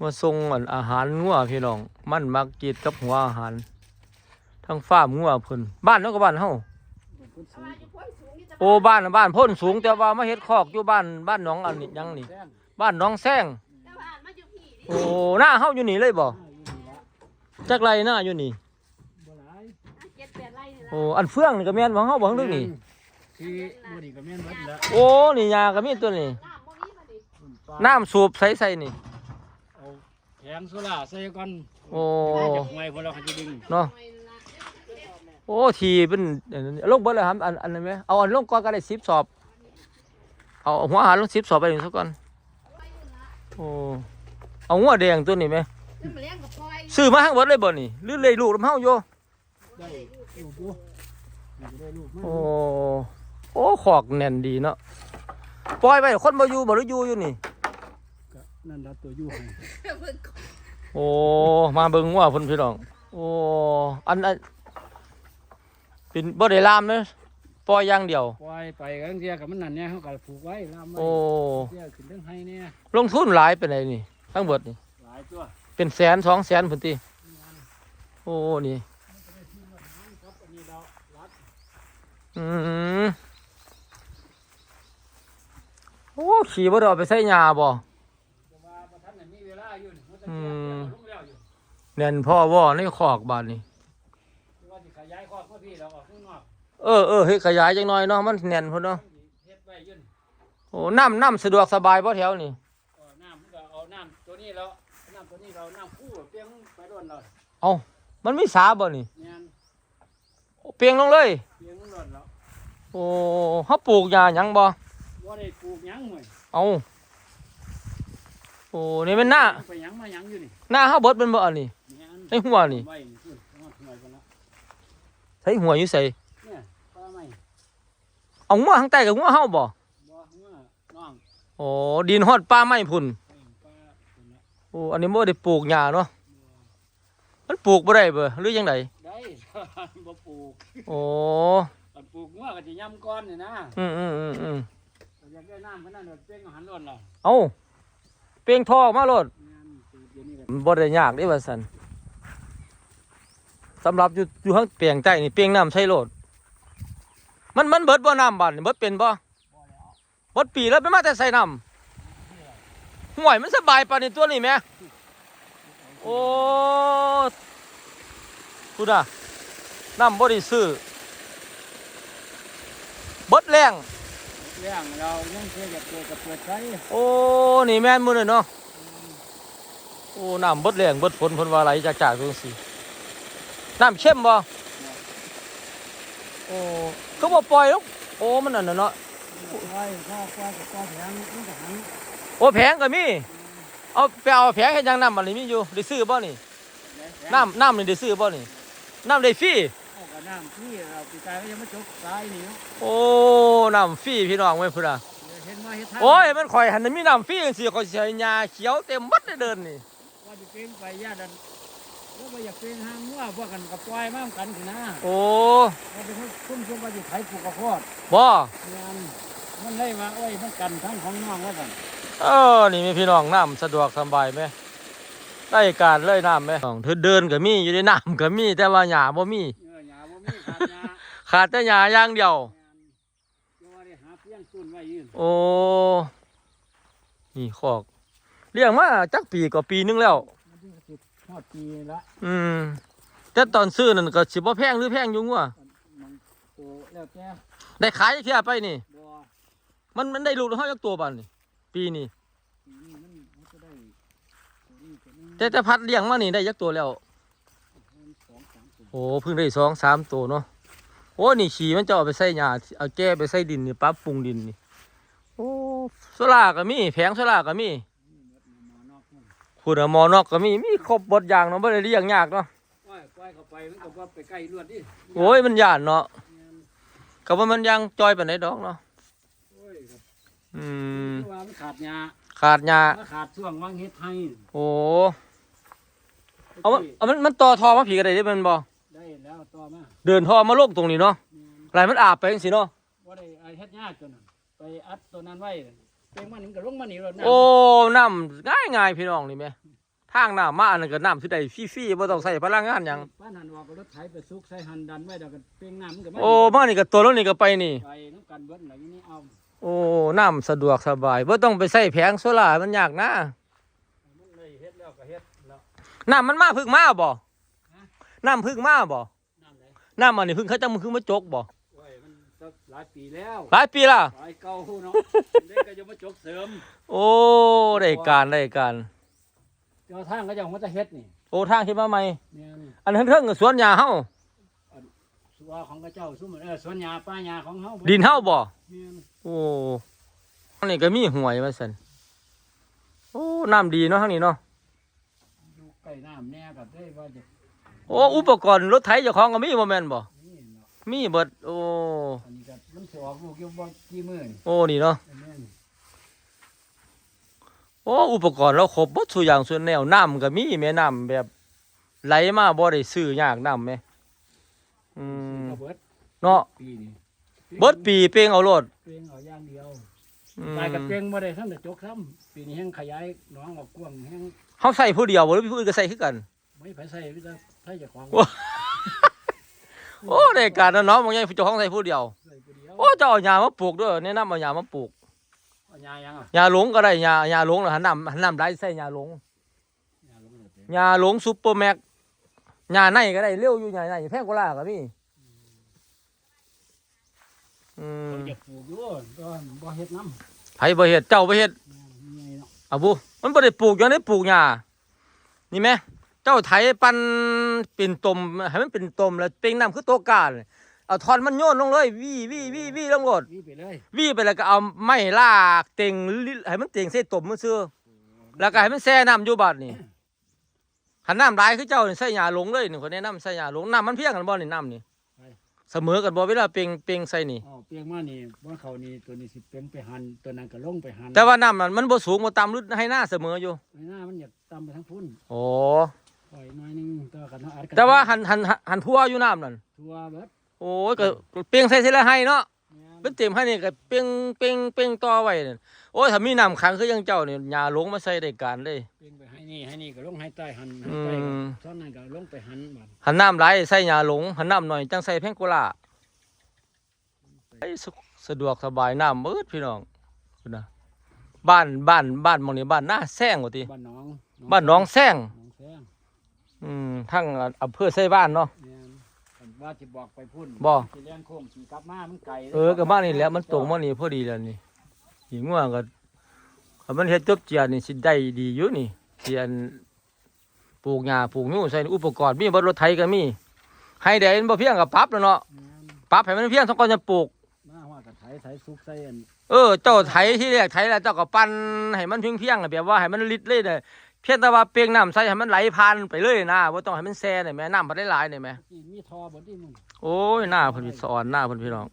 มาส่งอันอาหารงัวพี่น้อง มันมักกีดกับหัวอาหาร ทั้งฟาร์มงัวเพิ่นบ้านเนาะกับบ้านเฮาโอ้บ้านน่ะบ้านพ้นสูงแต่ว่ามาเฮ็ดคอกอยู่บ้านบ้านหนองอันนี้หยังนี่แซงบ้านหนองแซงเจ้าอ่านมาอยู่พี่ดิโอ้หน้าเฮาอยู่นี่เลยบ่อ้าวอยู่นี่ละจักไรหน้าอยู่นี่บ่หลายอะเจ็ดแปดไร่นี่ละโอ้อันเฟืองนี่ก็แม่นของเฮาบ่ทั้งเรื่องนี่ที่บ่นี่ก็แม่นเบิดละโอ้นี่ยาก็มีตัวนี้น้ำบ่มีมาดิต้นปลาน้ำสูบใส่ๆนี่เอา แผงโซล่าร์ใส่ก่อนโอ้จากไงพวกเราเขาจะดึงเนาะไม่ละโอ้ทีเป็นอันนี้ลงเบิดเลยครับอันอันนั้นไหมเอาอันลงก่อนก็ได้สิบสอบเอาหัวอาหารลงสิบสอบไปหนึ่งสักก่อนโอ้เอาหัวแดงตัวนี้ไหมขึ้นมาเลี้ยงกับปล่อยซื้อมาทั้งหมดเลยบ่นี่หรือเลยลูกลำเฮาโยได้ลูกดูนี่ก็ได้ลูกมาโอ้โอ้ขอกแน่นดีเนาะปล่อยไปคนบ่อยู่บ่หรืออยู่อยู่นี่ก็ นั่นละตัวอยู่ให้เพิ่นก่อนโอ้มาเบิ่งหัวเพิ่นพี่น้องโอ้อันอันเป็นบ่ได้ลามเด้อปล่อยอย่างเดียว ปล่อยไปกันเดียกับมันนั่นเนี่ยเขาก็ผูกไว้ลามไว้โอ้เดียขึ้นเรื่องให้เนี่ยลงทุนหลายเป็นไดนี่ทั้งเบิดนี่หลายตัวเป็นแสนสองแสนพุ่นติโอ้นี่ครับอันนี้เรารัดอืมโอ้ขี่บ่ได้เอาไปใส่หญ้าบ่ แต่ว่าประทันน่ะมีเวลา อยู่นี่มันจะอืแก้มลงแล้วอยู่แน่นพ่อว่อในคอกบาดนี่แต่ว่าสิขยายครอบเพื่อพี่เราออกข้างนอกเออเออเฮ็ดขยายจังหน่อยเนาะมันแน่นพุ่นเนาะเฮ็ดไว้อยืนโอ้น้ำน้ำสะดวกสบายบ่แถวนี่เอาน้ำมันก็เอาน้ำตัวนี้แล้วน้ำตัวนี้เราน้ำคู่เปียงไปโดนเราเอามันมีสาบ่นี่เนี่ยเปียงลงเลยเปียงโดนแล้วโอ้เฮาปลูกหญ้าหยังบ่ว่าได้ปลูกหยังหน่อยเอา โอ้นี่มันหน้าไปหยังมาหยังอยู่นี่หน้าเฮาเบิดเป็นบ่อันนี้เนี่ยไอ้หัวนี่ ไว้นี่คือหัวหน่อยกันละใส่หัวอยู่ใส่เนี่ยปลาไม่เอาหัวข้างใต้กับหัวเฮาบ่บ่หัวน้องโอ้ดินฮอดป่าไม้พุ่นเอ้ยปลาตัวเนี้ยโอ้อันนี้บ่ได้ปลูกหญ้าเนาะมันปลูกบ่ได้เบ่หรือจังไดได้ บ่ปลูกโอ้อันปลูกหัวก็สิยำก้อนนี่นะอืมอืมอืมอืมอยากได้น้ำขนาดนั้นเปียงอาหารร้อนล่ะเอา เปียงทอออกมาโลดเนี่ยปลูกเดี๋ยวนี้ก็มันบ่ได้ยากเด้ว่าซั่นสำหรับอยู่อยู่ข้างเปียงใต้นี่เปียงน้ำใส่โลด มันมันเบิดบ่น้ำบาดนี่เบิดเป็นบ่เบิดปีแล้วเป็นมาแต่ใส่น้ำห่วยมันสบายปานนี้ตัวนี้แหม่โอ้พูดอะน้ำบ่ได้ซื้อเบิดแรง เรื่องเรายังเคยอยากเปิดกับเปิดใช้โอ้ นี่แม่นมื้อนี่เนาะ โอ้ น้ำเบิดแรงเบิดฝนเพิ่นว่าไหลจากจากจังซี่น้ำเข้มบ่โอ้ก็บ่ปล่อยหรอกโอ้ มันอันนั้นเนาะ ไว้ข้าวควายกับควายแข็งมันก็หันโอ้แผงก็มี เอาไปเอาแผงเฮ็ดหยังน้ำมันนี่มีอยู่ ได้ซื้อบ่นี่ น้ำน้ำนี่ได้ซื้อบ่นี่ น้ำได้ฟรีเอากับ น้ำที่เราปีกายก็ยังไม่จบสายนี่เนาะโอ้น้ำฟรีพี่น้องเว้ยพุ่นน่ะเห็นว่าเฮ็ดทางโอ้ยมันข่อยหันมีน้ำฟรีจังซี่ข่อยสิให้หญ้าเขียวเต็มหมดเลยเดินนี่ว่าจะเป็นไปญาติดันแล้วว่าอยากเป็นห้างงัวพวกกันกับควายมากันสินะโอ้เราเป็นคุ้มช่วงว่าจะไถปลูกกระพอดบ่งานมันเลยมาโอ้ยมันกันทั้งของน้องแล้วกันเออนี่มีพี่น้องน้ำสะดวกสบายไหมได้การเลยน้ำไหมน้องเธอเดินก็มีอยู่ในน้ำก็มีแต่ว่าหญ้าบ่มีเนื้อหยาบ่มี ขาดหยาขาดแต่หญ้าอย่างเดียวงานเดี๋ยวว่าได้หาเพียงตุนไว้ยืนโอ้ นี่คอกเลี้ยงมาจักปีก็ปีนึงแล้วมันถึงสิบฮอดปีละอืม แต่ตอนซื้อนั่นก็สิบ่แพงหรือแพงอยู่งัวมันโตแล้วแกได้ขายจักเที่ยไปนี่ บ่มันมันได้ลูกเท่าจักตัวบัดนี่ ปีนี้ปีนี้มันมันจะได้ตัวนี้ตัวนี้แต่แต่พัดเลี้ยงมานี่ได้จักตัวแล้วสองสามตัวโอ้เพิ่งได้สองสามตัวเนาะโอ้นี่ขี่มันจะเอาไปใส่หญ้าเอาแก้ไปใส่ดินนี่ปรับปรุงดินนี่โอ้โซล่าก็มีแผงโซล่าก็มีนี่หมดหมอนอกมันคุณหมอนอกก็มีมีครบบดอย่างเนาะบ่ได้เลี้ยงยากเนาะว่ายว่ายเข้าไปมันก็ว่าไปใกล้ลวดดิโอ้ยมันย่านเนาะแม่นก็ว่ามันยังจอยปานใดดอกเนาะโอ้ยครับอืมคือว่ามันขาดหญ้าขาดหญ้ามันขาดช่วงวางเฮ็ดให้โอ้เอามันเอามันมันต่อทอมาผีก็ได้เด้แมันบ่ได้ แล้วต่อมาเดินทอมาลงตรงนี้เนาะแม่นไหลมันอาบไปจังซี่เนาะบ่ได้ไอ้เฮ็ดยากตัวนั้นไปอัดตัวนั้นไว้เป็นมันมันก็ลงมานี่รถน้ำโอ้น้ำง่ายง่ายๆพี่น้องนี่แม่ทางน้ำมาอันนั้นก็น้ำสิได้ฟรีๆบ่ต้องใช้พลังงานหยังป้านหันว่าก็รถไถไปซุกใส่หันดันไว้เดี๋ยวก็เปลียงน้ำมันก็โอ้มานี่ก็ตัวแล้วนี่ก็ไปนี่ ไปน้ำกันเบิ้ลอะไรอย่างนี้เอาโอ้น้ำสะดวกสบายบ่ต้องไปใส่แผงโซล่าร์มันยากนะมันเลยเฮ็ดแล้วก็เฮ็ดแล้ว น้ำมันมาพึ่งมาบ่น้ำพึ่งมาบ่ น้ำไหนน้ำมันนี่พึ่งเขาจะมึงคือมาจกบ่โอ้ยมันสักหลายปีแล้วหลายปีละหลายเก่าเนาะเด็กก็จะมาจกเสริม โอ้ได้การได้การเจ้าทางก็จะมาจะเฮ็ดนี่โอ้ทางขึ้นมาใหม่เนี่ยนี่อันเทิงๆก็สวนยาเฮาสัวของกระเจ้าซุ่มเออสวนยาป้ายาของเฮาดินเฮาบ่เนี่ยนี่โอ้อันนี้ก็มีหวยมาซั่นโอ้น้ำดีเนาะทางนี้เนาะอยู่ใกล้น้ำแน่ก็ได้ว่าจะ โอ้ อุปกรณ์รถไถเจ้าของก็มีบ่แม่นบ่ นี่เนาะมีเบิด โอ้ อันนี้ก็มันสิออกลูกอยู่บ่กี่มื้อนี่โอ้นี่เนาะ อันนี้นี่โอ้อุปกรณ์เราครบเบดทุกอย่างส่วนแนวน้ำก็มีแม่น้ำแบบ ไหลมาบ่ได้ซื้อยากน้ำแม่อืมก็เบิดเนาะปีนี่เบิดปีเป้งเอาโลดเปลียงเอาอย่างเดียวอืมตายกับเปลียงบ่ได้ทั้งแต่จกซ้ำปีนี้แห้งขยายหน้องออกกว้างแห้งเฮาใส่ผู้เดียวบ่หรือผู้อื่นก็ใส่คือกัน ไม่ไผใส่พี่จะใส่เจ้าของโอ้โอ้ได้การนะเนาะบางอย่างเจ้าของใส่ผู้เดียว ใส่ผู้เดียวโอ้เจ้าเอาหญ้ามาปลูกเด้วยแนะนำเอาหญ้ามาปลูกเอายายังอะหญ้าหลงก็ได้หญ้าหญ้าหลงแล้วหันน้ำหันน้ำไหลใส่หญ้าหลงยาลงเลยเต็มหญ้าหลงซุปเปอร์แม็กหญ้าในก็ได้เร็วอยู่หญ้าในแพงกว่าล่าก็มีอืมเขาจะปลูกอยู่ก็บ่เฮ็ดน้ำไผบ่เฮ็ดเจ้าบ่เฮ็ด แม่นมีไงเนาะ อาบุมันบ่ได้ปลูกอย่างนี้ปลูกหญ้านี่แม่ เจ้าไถปันเป็นตมให้มันเป็นตมแล้วเป่งน้ำคือโตกาเลยเอาทอนมันโยนลงเลยวี่วี่วี่วี่ลงโลดวิ่งไปเลยวี่ไปแล้วก็เอาไม้ลากเต็งลิให้มันเต็งใส่ตมมันซื่อแล้วก็ให้มันแช่น้ำอยู่บาดนี่หันน้ำหลายคือเจ้านี่ใส่หญ้าหลงเลยนี่คนแนะนำใส่หญ้าหลงน้ำมันเพียงกันบ่นี่น้ำนี่เสมอกันบ่เวลาเป่งเป่งใส่นี่อ๋อเปียงมานี่บ่เขานี่ตัวนี้สิเปียงไปหันตัวนั้นก็ลงไปหันแต่ว่าน้ำมันมันบ่สูงบ่ต่ำหรือให้หน้าเสมออยู่ไอ้หน้ามันอยากตามไปทั้งพุ่นโอ้ ปล่อยหน้อยหนึงก็กันเนาะอัดกันแต่ว่าหันหันหันหันทั่วอยู่น้ำนั่นทัวเบิดโอ้ยก็เปียงใส่ทีละให้เนาะแม่นเป็นเต็มให้นี่ก็เปียงเปียงเปียงต่อไว้นั่นโอ้ยถ้ามีน้ำขังคือยังเจ้านี่หญ้าหลงมาใส่ได้การเลย เปียงไปให้นี่ให้นี่ก็ลงให้ใต้หันให้อืใต้ก็มซ้อนนั้นก็ลงไปหันบัดหันน้ำไหลใส่หญ้าหลงหันน้ำหน่อยจังใส่แพงกุหลาไอ้ยสุขสะดวกสบายน้ำมืดพี่น้องคุณนะบ้านบ้านบ้านหมองนี้บ้านหน้าแซงว่าติบ้านหน้องบ้านหน้องแซงหน้องแซง อืมทั้งอำเภอไส้บ้านเนาะ แม่นคันว่าสิบอกไปพุ่นบ่ สิเลี้ยงโค้งสิกลับมามันไกลเออก็บ้านนี่แหละมันตรงมานี่พอดีแล้วนี่หิง่วงก็คันมันเฮ็ดจบเจียนี่สิได้ดีอยู่นี่เจียนปลูกหญ้าปลูกหยูใส่อุปกรณ์มีบ่รถไถก็มี ให้ได้บ่เพียงก็ปรับแล้วเนาะแม่นปรับให้มันเพียงเท่าก่อนจะปลูก มาว่ากับไถไถซุกใส่อันเออเจ้าไถที่แรกไถแล้วเจ้าก็ปั้นให้มันเพียงเพียงๆแบบว่าให้มันลิดเลยเนี่ย เพียงแต่ว่าเปียงน้ำใส่ให้มันไหลผ่านไปเลยนะบ่ต้องให้มันแซ่เนี่ยแม่น้ำบ่ได้หลายเนี่ยแม่ที่มีทอบ่ที่มึงโอ้ยหน้าเพิ่นสอนหน้าเพิ่นพี่น้อง